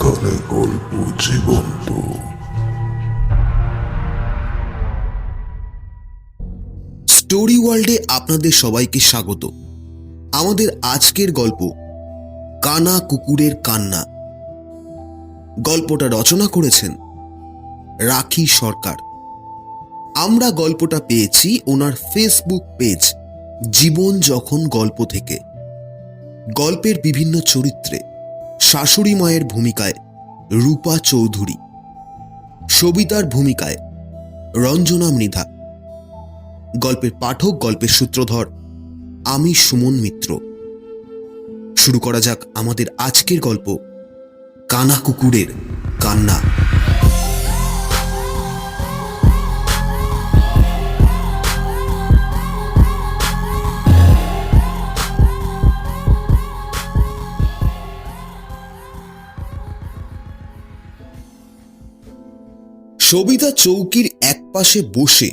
এখানে গল্প জীবন্ত। স্টোরি ওয়ার্ল্ডে আপনাদের সবাইকে স্বাগত। আমাদের আজকের গল্প, কানা কুকুরের কান্না। গল্পটা রচনা করেছেন রাখি সরকার। আমরা গল্পটা পেয়েছি ওনার ফেসবুক পেজ, জীবন যখন গল্প থেকে। গল্পের বিভিন্ন চরিত্রে। শাশুড়ি মায়ের ভূমিকায় রূপা চৌধুরী, সবিতার ভূমিকায় রঞ্জনা মৃধা, গল্পের পাঠক গল্পের সূত্রধর আমি সুমন মিত্র। শুরু করা যাক আমাদের আজকের গল্প কানা কুকুরের কান্না। সবিতা চৌকির একপাশে বসে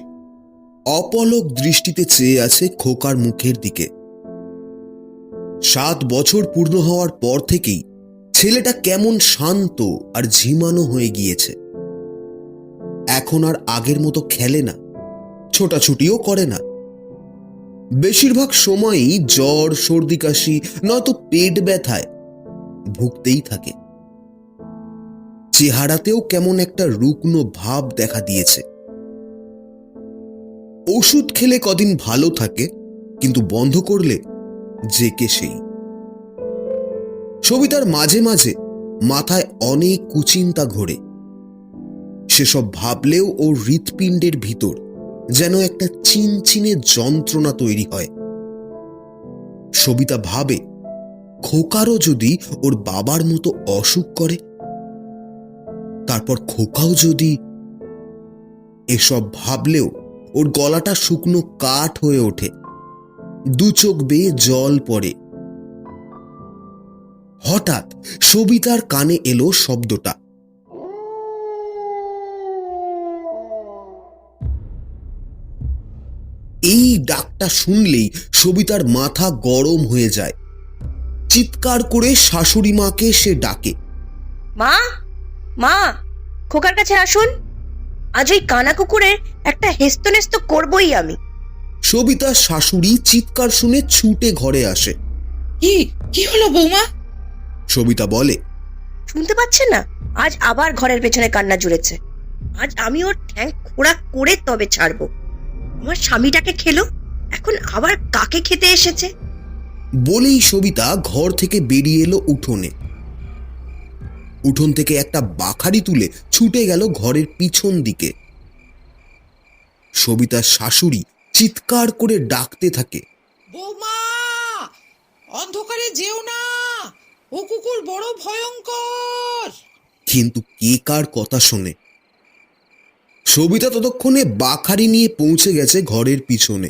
অপলক দৃষ্টিতে চেয়ে আছে খোকার মুখের দিকে। সাত বছর পূর্ণ হওয়ার পর থেকেই ছেলেটা কেমন শান্ত আর ঝিমানো হয়ে গিয়েছে। এখন আর আগের মতো খেলে না, ছোটাছুটিও করে না। বেশিরভাগ সময়ই জ্বর, সর্দি কাশি, নয়তো পেট ব্যথায় ভুগতেই থাকে। চেহারাতেও কেমন একটা রুগ্ন ভাব দেখা দিয়েছে। ওষুধ খেলে কদিন ভালো থাকে, কিন্তু বন্ধ করলে যে কে সেই। সবিতার মাঝে মাঝে মাথায় অনেক কুচিন্তা ঘোরে। সেসব ভাবলেও ওর হৃৎপিণ্ডের ভিতর যেন একটা চিনচিনে যন্ত্রণা তৈরি হয়। সবিতা ভাবে, খোকারও যদি ওর বাবার মতো অসুখ করে তারপর খোকাও যদি এসব ভাবলেও ওর গলাটা শুকনো কাঠ হয়ে ওঠে। দু চোখ বেয়ে জল পড়ে। হঠাৎ সবিতার কানে এলো শব্দটা। এই ডাকটা শুনলেই সবিতার মাথা গরম হয়ে যায়। চিৎকার করে শাশুড়ি মাকে সে ডাকে। মা মা খোকার কাছে আসুন। আজ ওই কানা কুকুরের একটা হেস্তনেস্ত করবই আমি। সবিতার শাশুড়ি চিৎকার শুনে ছুটে ঘরে আসে। কি? কি হলো বৌমা? সবিতা বলে শুনতে পাচ্ছেন না? আজ আবার ঘরের পেছনে কান্না জুড়েছে। আজ আমি ওর ঠ্যাং খোড়া করে তবে ছাড়বো। আমার স্বামীটাকে খেলো এখন আবার কাকে খেতে এসেছে? বলেই সবিতা ঘর থেকে বেরিয়ে এলো উঠোনে। উঠোন থেকে একটা বাখারি তুলে ছুটে গেল ঘরের পিছন দিকে। সবিতার শাশুড়ি চিৎকার করে ডাকতে থাকে। বৌমা অন্ধকারে যেও না ও কুকুর বড় ভয়ঙ্কর। কিন্তু কে কার কথা শোনে? সবিতা ততক্ষণে বাখারি নিয়ে পৌঁছে গেছে ঘরের পিছনে।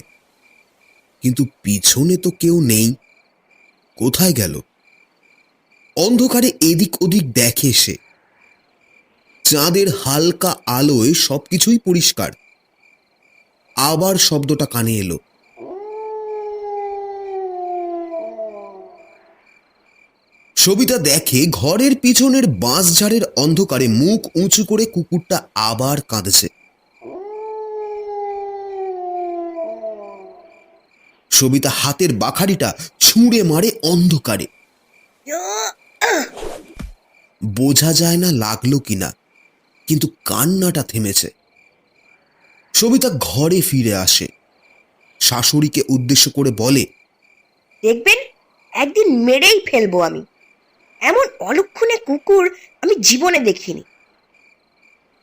কিন্তু পিছনে তো কেউ নেই। কোথায় গেল? অন্ধকারে এদিক ওদিক দেখে সে। চাঁদের হালকা আলোয় সবকিছুই পরিষ্কার। আবার শব্দটা কানে এলো। সবিতা দেখে ঘরের পিছনের বাঁশঝাড়ের অন্ধকারে মুখ উঁচু করে কুকুরটা আবার কাঁদছে। সবিতা হাতের বাখারিটা ছুঁড়ে মারে অন্ধকারে। বোঝা যায় না লাগল কিনা কিন্তু কান্নাটা থেমেছে। সবিতা ঘরে ফিরে আসে। শাশুড়িকে উদ্দেশ্য করে বলে দেখবেন একদিন মেরেই ফেলব আমি। এমন অলক্ষণে কুকুর আমি জীবনে দেখিনি।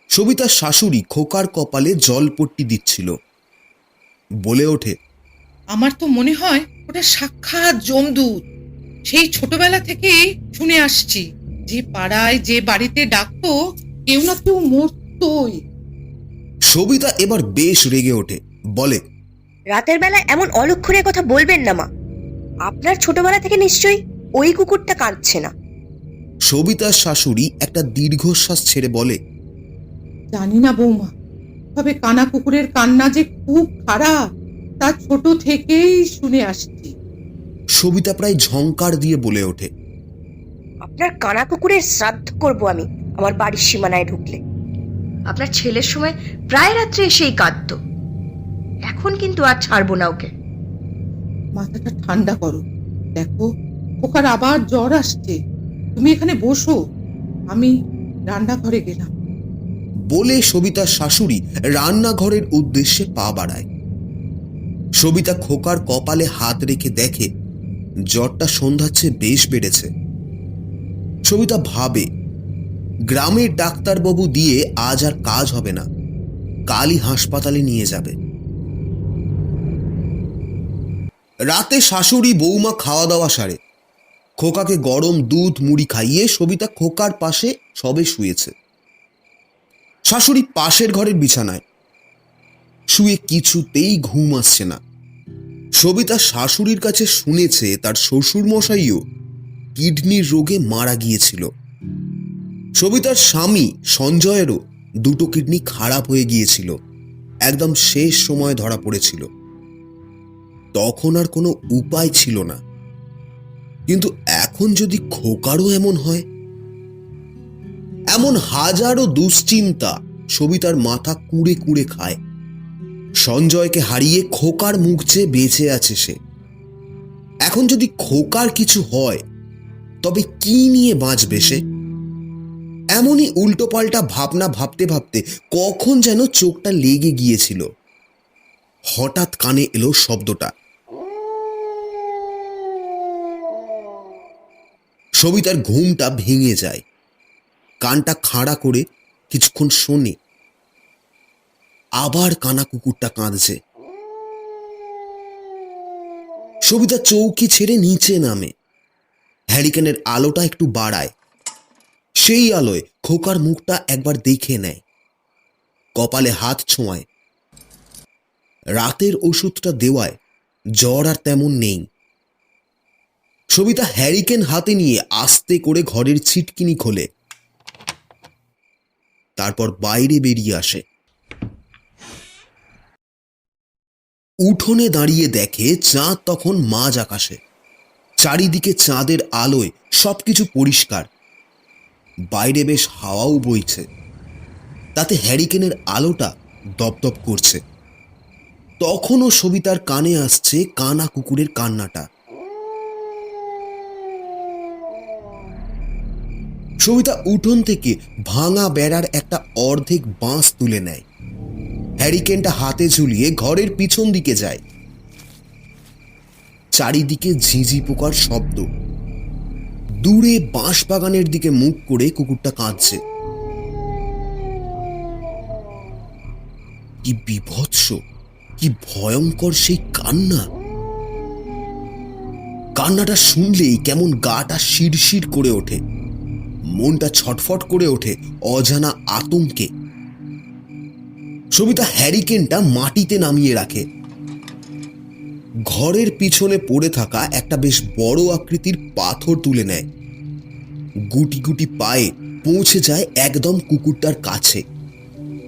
সবিতার শাশুড়ি খোকার কপালে জলপট্টি দিচ্ছিল। বলে ওঠে আমার তো মনে হয় ওটা সাক্ষাৎ জমদূত। সেই ছোটবেলা থেকেই শুনে আসছি যে পাড়ায় যে বাড়িতে ডাকতো কেউ না কেউ মরতই। সবিতা এবার বেশ রেগে ওঠে বলে রাতের বেলা এমন অলক্ষণের কথা বলবেন না মা। আপনার ছোটবেলা থেকে নিশ্চয়ই ওই কুকুরটা কাঁদছে না। সবিতার শাশুড়ি একটা দীর্ঘশ্বাস ছেড়ে বলে জানি না বৌমা তবে কানা কুকুরের কান্না যে খুব খারাপ তা ছোট থেকেই শুনে আসছি। সবিতা প্রায় ঝংকার দিয়ে বলে ওঠে। আপনার কানা কুকুরের শ্রাদ্ধ করব আমি আমার বাড়ির সীমানায় ঢুকলে। আপনার ছেলের সময় প্রায় রাত্রে এসেই কাঁদত। এখন কিন্তু আর ছাড়বো না ওকে। মাথাটা ঠান্ডা করো। দেখো ওকার আবার জ্বর আসছে। তুমি এখানে বসো। আমি রান্নাঘরে গেলাম। বলে সবিতার শাশুড়ি রান্নাঘরের উদ্দেশ্যে পা বাড়ায়। সবিতা খোকার কপালে হাত রেখে দেখে জ্বরটা সন্ধ্যার চেয়ে বেশ বেড়েছে। সবিতা ভাবে, গ্রামের ডাক্তারবাবু দিয়ে আজ আর কাজ হবে না, কালই হাসপাতালে নিয়ে যাবে। রাতে শাশুড়ি বৌমা খাওয়া দাওয়া সারে। খোকাকে গরম দুধ, মুড়ি খাইয়ে সবিতা খোকার পাশে সবে শুয়েছে। শাশুড়ি পাশের ঘরের বিছানায়। শুয়ে কিছুতেই ঘুম আসছে না। সবিতা শাশুড়ির কাছে শুনেছে তার শ্বশুর মশাইও কিডনির রোগে মারা গিয়েছিল। সবিতার স্বামী সঞ্জয়েরও দুটো কিডনি খারাপ হয়ে গিয়েছিল। একদম শেষ সময় ধরা পড়েছিল। তখন আর কোনো উপায় ছিল না। কিন্তু এখন যদি খোকারও এমন হয়? এমন হাজারো দুশ্চিন্তা সবিতার মাথা কুড়ে কুড়ে খায়। সঞ্জয়কে হারিয়ে খোকার মুখ চেয়ে বেঁচে আছে সে। এখন যদি খোকার কিছু হয়, তবে কি নিয়ে বাঁচবে সে? এমনই উল্টোপাল্টা ভাবনা ভাবতে ভাবতে কখন যেন চোখটা লেগে গিয়েছিল। হঠাৎ কানে এলো শব্দটা। সবিতার ঘুমটা ভেঙে যায়। কানটা খাড়া করে কিছুক্ষণ শোনে। আবার কানা কুকুরটা কাঁদছে। সবিতা চৌকি ছেড়ে নিচে নামে। হ্যারিকেনের আলোটা একটু বাড়ায়। সেই আলোয় খোকার মুখটা একবার দেখে নেয়। কপালে হাত ছোঁয়ায়। রাতের ওষুধটা দেওয়ায়, জ্বর আর তেমন নেই। সবিতা হ্যারিকেন হাতে নিয়ে আস্তে করে ঘরের ছিটকিনি খোলে। তারপর বাইরে বেরিয়ে আসে। উঠোনে দাঁড়িয়ে দেখে চাঁদ তখন মাঝ আকাশে। চারিদিকে চাঁদের আলোয় সবকিছু পরিষ্কার। বাইরে বেশ হাওয়াও বইছে। তাতে হ্যারিকেনের আলোটা দপদপ করছে। তখনও সবিতার কানে আসছে কানা কুকুরের কান্নাটা। সবিতা উঠোন থেকে ভাঙা বেড়ার একটা অর্ধেক বাঁশ তুলে নেয়। হ্যারিকেনটা হাতে ঝুলিয়ে ঘরের পিছন দিকে যায়। চারিদিকে ঝিঝি পোকার শব্দ। দূরে বাঁশ বাগানের দিকে মুখ করে কুকুরটা কাঁদছে। কি বিভৎস, কি ভয়ঙ্কর সেই কান্না। কান্নাটা শুনলেই কেমন গাটা শিরশির করে ওঠে। মনটা ছটফট করে ওঠে অজানা আতঙ্কে। সবিতা হ্যারিকেনটা মাটিতে নামিয়ে রাখে। ঘরের পিছনে পড়ে থাকা একটা বেশ বড় আকৃতির পাথর তুলে নেয়। গুটি গুটি পায়ে পৌঁছে যায় একদম কুকুরটার কাছে।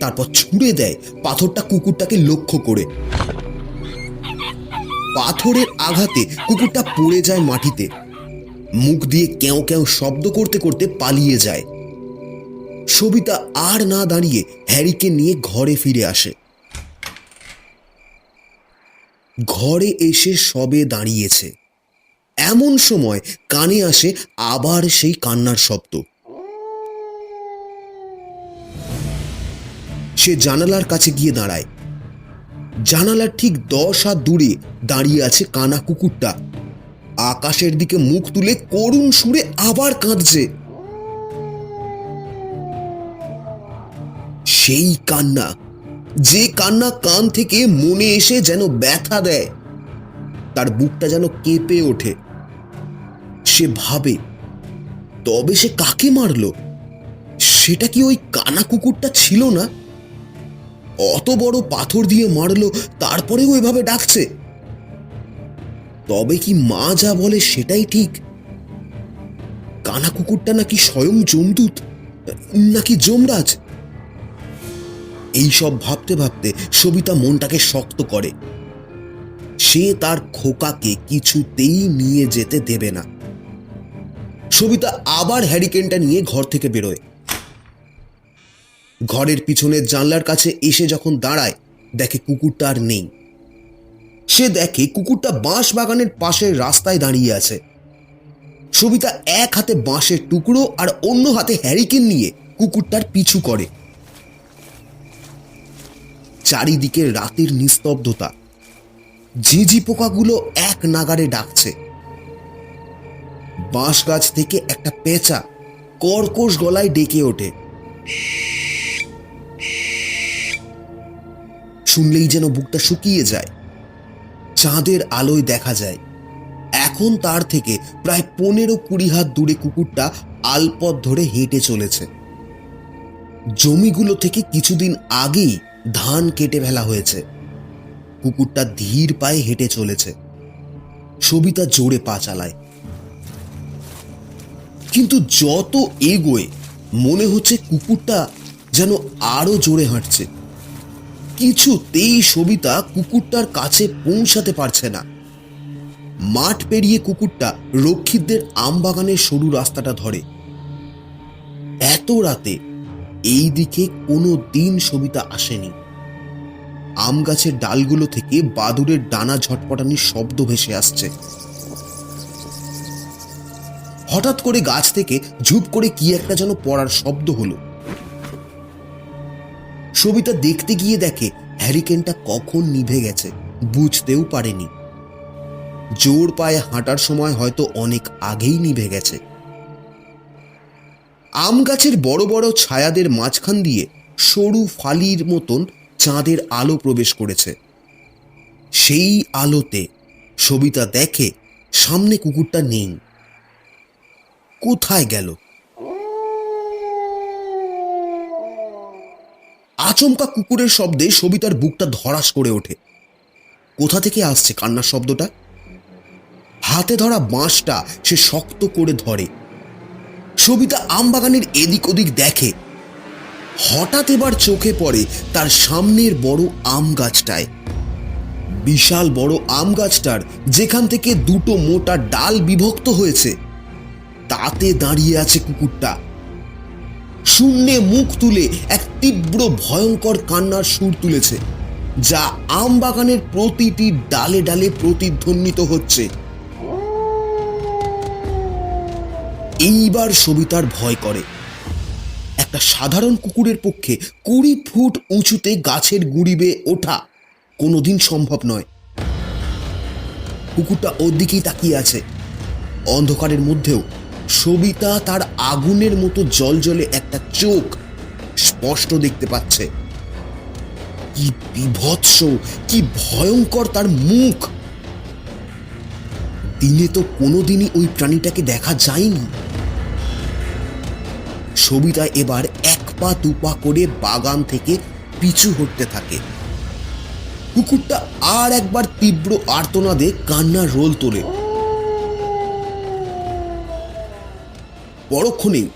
তারপর ছুঁড়ে দেয় পাথরটা কুকুরটাকে লক্ষ্য করে। পাথরের আঘাতে কুকুরটা পড়ে যায় মাটিতে। মুখ দিয়ে কেউ কেউ শব্দ করতে করতে পালিয়ে যায়। সবিতা আর না দাঁড়িয়ে হ্যারিকে নিয়ে ঘরে ফিরে আসে। ঘরে এসে সবে দাঁড়িয়েছে। এমন সময় কানে আসে আবার সেই কান্নার শব্দ। সে জানালার কাছে গিয়ে দাঁড়ায়। জানালার ঠিক দশ হাত দূরে দাঁড়িয়ে আছে কানা কুকুরটা। আকাশের দিকে মুখ তুলে করুণ সুরে আবার কাঁদছে। সেই কান্না। যে কান্না কান থেকে মনে এসে যেন ব্যথা দেয়, তার বুকটা যেন কেঁপে ওঠে। সে ভাবে, তবে সে কাকে মারলো? সেটা কি ওই কানা কুকুরটা ছিল না? অত বড় পাথর দিয়ে মারলো, তারপরেও এভাবে ডাকছে? তবে কি মা যা বলে সেটাই ঠিক। কানা কুকুরটা নাকি স্বয়ং জমদূত, নাকি যমরাজ? এইসব ভাবতে ভাবতে সবিতা মনটাকে শক্ত করে। সে সে তার খোকাকে কিছুতেই নিয়ে যেতে দেবে না। সবিতা আবার হ্যারিকেনটা নিয়ে ঘর থেকে বেরোয়। ঘরের পিছনের জানলার কাছে এসে যখন দাঁড়ায়, দেখে কুকুরটা আর নেই। সে দেখে কুকুরটা বাঁশ বাগানের পাশের রাস্তায় দাঁড়িয়ে আছে। সবিতা এক হাতে বাঁশের টুকরো আর অন্য হাতে হ্যারিকেন নিয়ে কুকুরটার পিছু করে। চারিদিকে রাতের নিস্তব্ধতা। ঝিঝি পোকাগুলো এক নাগারে ডাকছে। বাঁশ গাছ থেকে একটা পেঁচা কর্কশ গলায় ডেকে ওঠে। শুনলেই যেন বুকটা শুকিয়ে যায়। চাঁদের আলোয় দেখা যায়। এখন তার থেকে প্রায় পনেরো কুড়ি হাত দূরে কুকুরটা আলপথ ধরে হেঁটে চলেছে। জমিগুলো থেকে কিছুদিন আগেই ধান কেটে ফেলা হয়েছে। কুকুরটা ধীর পায়ে হেঁটে চলেছে। সবিতা জোরে পা চালায়। কিন্তু যত এগোয়, মনে হচ্ছে কুকুরটা যেন আরও জোরে হাঁটছে। কিছুতেই সবিতা কুকুরটার কাছে পৌঁছাতে পারছে না। মাঠ পেরিয়ে কুকুরটা রক্ষিতদের আমবাগানের সরু রাস্তাটা ধরে। এত রাতে এই দিকে কোনো দিন সবিতা আসেনি। আম গাছের ডালগুলো থেকে বাদুরের ডানা ঝটপটানির শব্দ ভেসে আসছে। হঠাৎ করে গাছ থেকে ঝুপ করে কি একটা যেন পড়ার শব্দ হলো। সবিতা দেখতে গিয়ে দেখে হ্যারিকেনটা কখন নিভে গেছে, বুঝতেও পারেনি। জোর পায়ে হাঁটার সময় হয়তো অনেক আগেই নিভে গেছে। আম গাছের বড় বড় ছায়াদের মাঝখান দিয়ে সরু ফালির মতন চাঁদের আলো প্রবেশ করেছে। সেই আলোতে সবিতা দেখে সামনে কুকুরটা নেই। কোথায় গেল? আচমকা কুকুরের শব্দে সবিতার বুকটা ধরাস করে ওঠে। কোথা থেকে আসছে কান্নার শব্দটা? হাতে ধরা বাঁশটা সে শক্ত করে ধরে। সবিতা আমবাগানের এদিক ওদিক দেখে। হঠাৎ এবার চোখে পড়ে তার সামনের বড় আম গাছটায়। বিশাল বড় আম গাছটার যেখান থেকে দুটো মোটা ডাল বিভক্ত হয়েছে। তাতে দাঁড়িয়ে আছে কুকুরটা। শূন্যে মুখ তুলে এক তীব্র ভয়ঙ্কর কান্নার সুর তুলেছে, যা আম বাগানের প্রতিটি ডালে ডালে প্রতিধ্বনিত হচ্ছে। এইবার সবিতার ভয় করে। একটা সাধারণ কুকুরের পক্ষে কুড়ি ফুট উঁচুতে গাছের গুড়ি বেয়ে ওঠা কোনোদিন সম্ভব নয়। কুকুরটা ওর দিকেই তাকিয়ে আছে। অন্ধকারের মধ্যেও সবিতা তার আগুনের মতো জলজলে একটা চোখ স্পষ্ট দেখতে পাচ্ছে। কি বিভৎস, কি ভয়ঙ্কর তার মুখ। দিনে তো কোনোদিনই ওই প্রাণীটাকে দেখা যায়নি। সবিতা এবার এক পা দুপা করে বাগান থেকে পিছু হটতে থাকে। কুকুরটা আর একবার তীব্র আর্তনাদে কান্নার রোল তোলে। পরক্ষণেই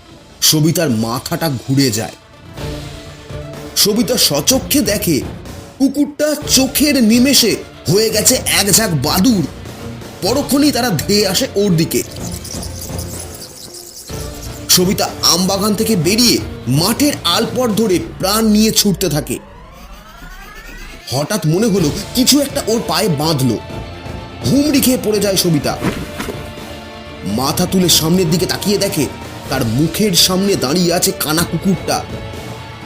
সবিতার মাথাটা ঘুরে যায়। সবিতা সচক্ষে দেখে কুকুরটা চোখের নিমেষে হয়ে গেছে এক ঝাঁক বাদুর পরক্ষণেই তারা ধেয়ে আসে ওর দিকে। সবিতা আমবাগান থেকে বেরিয়ে মাঠের আলপট ধরে প্রাণ নিয়ে ছুটতে থাকে। হঠাৎ মনে হলো কিছু একটা ওর পায়ে বাঁধলো। হুমড়ি খেয়ে পড়ে যায় সবিতা মাথা তুলে সামনের দিকে তাকিয়ে দেখে তার মুখের সামনে দাঁড়িয়ে আছে কানা কুকুরটা।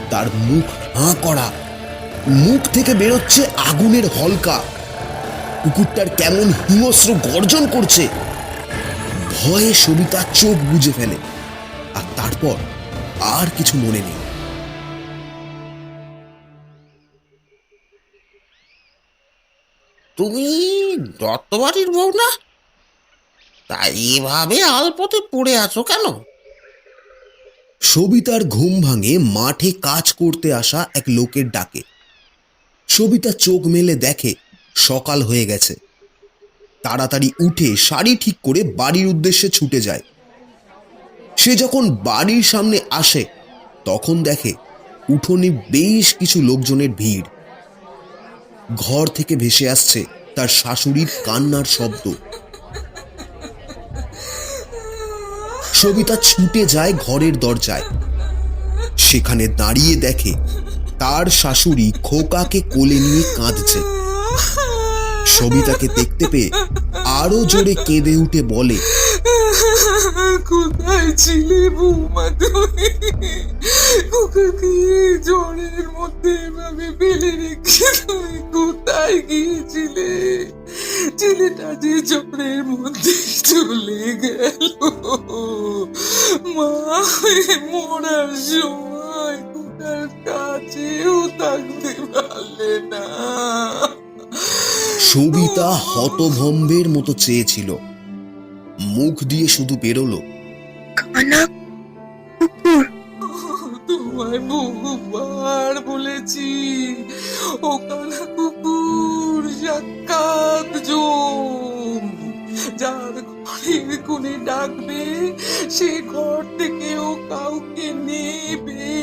তার মুখ হাঁ করা। মুখ থেকে বেরোচ্ছে আগুনের হলকা। কুকুরটার কেমন হিংস্র গর্জন করছে। ভয়ে সবিতা চোখ বুঝে ফেলে। তারপর আর কিছু মনে নেই। তুমি দত্তবাড়ির বউ না? তাই এভাবে আলপথে পড়ে আছো কেন? সবিতার ঘুম ভাঙে মাঠে কাজ করতে আসা এক লোকের ডাকে। সবিতা চোখ মেলে দেখে, সকাল হয়ে গেছে। তাড়াতাড়ি উঠে শাড়ি ঠিক করে বাড়ির উদ্দেশ্যে ছুটে যায়। সে যখন বাড়ির সামনে আসে, তখন দেখে উঠোনে বেশ কিছু লোকজনের ভিড়। ঘর থেকে ভেসে আসছে তার শাশুড়ির কান্নার শব্দ। সবিতা ছুটে যায় ঘরের দরজায়। সেখানে দাঁড়িয়ে দেখে তার শাশুড়ি খোকাকে কোলে নিয়ে কাঁদছে। সবিতাকে দেখতে পেয়ে আরও জোরে কেঁদে উঠে বলে কোথায় ছিলে বৌমা তুমি? খোকাকে জ্বরের মধ্যে এভাবে ফেলে রেখে তুমি কোথায় গিয়েছিলে? ছেলেটা যে জ্বরের মধ্যে চলে গেল। মা মরার সময় খোকার কাছেও থাকতে পারলে না। সবিতা হতভম্বের মতো চেয়েছিল। মুখ দিয়ে শুধু বেরোলো। কানা কুকুর। তোমায় বহুবার বলেছি ও কানা কুকুর সাক্ষাৎ জম। যার ঘরের কোণে ডাকবে সে ঘর থেকেও কাউকে নেবে।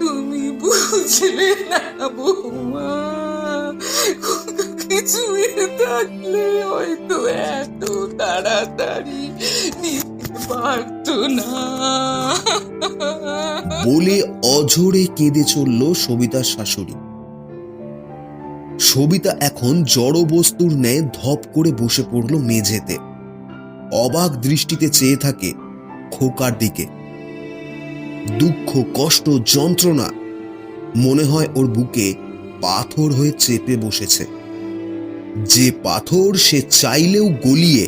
তুমি বুঝলে না বৌমা কিছু থাকলে হয়তো এত তাড়াতাড়ি পারতো না। বলে অঝরে কেঁদে চলল সবিতার শাশুড়ি। সবিতা এখন জড় বস্তুর ন্যায় ধপ করে বসে পড়ল মেঝেতে। অবাক দৃষ্টিতে চেয়ে থাকে খোকার দিকে। দুঃখ, কষ্ট, যন্ত্রণা, মনে হয় ওর বুকে পাথর হয়ে চেপে বসেছে। যে পাথর সে চাইলেও গলিয়ে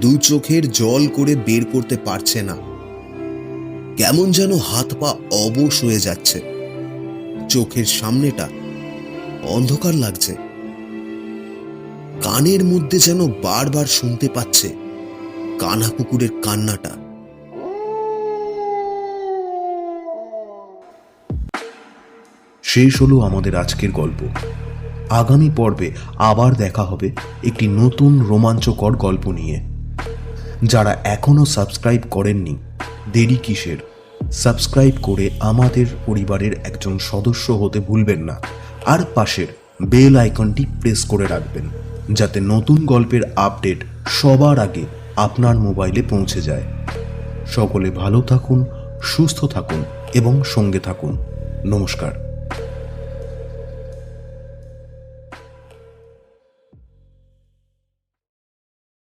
দু চোখের জল করে বের করতে পারছে না। কেমন যেন হাত পা অবশ হয়ে যাচ্ছে। চোখের সামনেটা অন্ধকার লাগছে। কানের মধ্যে যেন বারবার শুনতে পাচ্ছে কানা কুকুরের কান্নাটা। শেষ হলো আমাদের আজকের গল্প। আগামী পর্বে আবার দেখা হবে একটি নতুন রোমাঞ্চকর গল্প নিয়ে। যারা এখনও সাবস্ক্রাইব করেননি, দেরি কিসের? সাবস্ক্রাইব করে আমাদের পরিবারের একজন সদস্য হতে ভুলবেন না। আর পাশের বেল আইকনটি প্রেস করে রাখবেন, যাতে নতুন গল্পের আপডেট সবার আগে আপনার মোবাইলে পৌঁছে যায়। সকলে ভালো থাকুন, সুস্থ থাকুন এবং সঙ্গে থাকুন। নমস্কার।